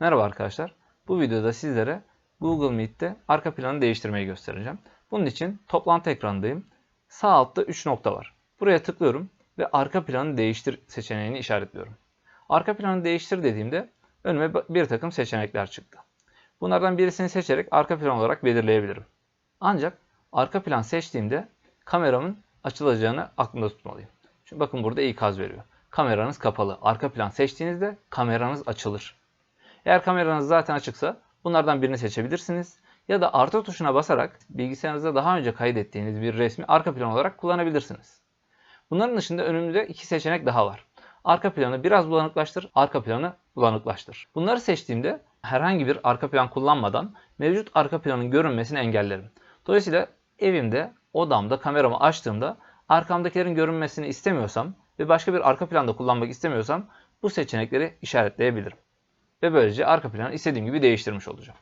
Merhaba arkadaşlar. Bu videoda sizlere Google Meet'te arka planı değiştirmeyi göstereceğim. Bunun için toplantı ekranındayım. Sağ altta 3 nokta var. Buraya tıklıyorum ve arka planı değiştir seçeneğini işaretliyorum. Arka planı değiştir dediğimde önüme bir takım seçenekler çıktı. Bunlardan birisini seçerek arka plan olarak belirleyebilirim. Ancak arka plan seçtiğimde kameramın açılacağını aklımda tutmalıyım. Çünkü bakın burada ikaz veriyor. Kameranız kapalı. Arka plan seçtiğinizde kameranız açılır. Eğer kameranız zaten açıksa bunlardan birini seçebilirsiniz. Ya da artı tuşuna basarak bilgisayarınızda daha önce kaydettiğiniz bir resmi arka plan olarak kullanabilirsiniz. Bunların dışında önümüzde iki seçenek daha var. Arka planı biraz bulanıklaştır, arka planı bulanıklaştır. Bunları seçtiğimde herhangi bir arka plan kullanmadan mevcut arka planın görünmesini engellerim. Dolayısıyla evimde, odamda kameramı açtığımda arkamdakilerin görünmesini istemiyorsam ve başka bir arka planda kullanmak istemiyorsam bu seçenekleri işaretleyebilirim. Ve böylece arka planı istediğim gibi değiştirmiş olacağım.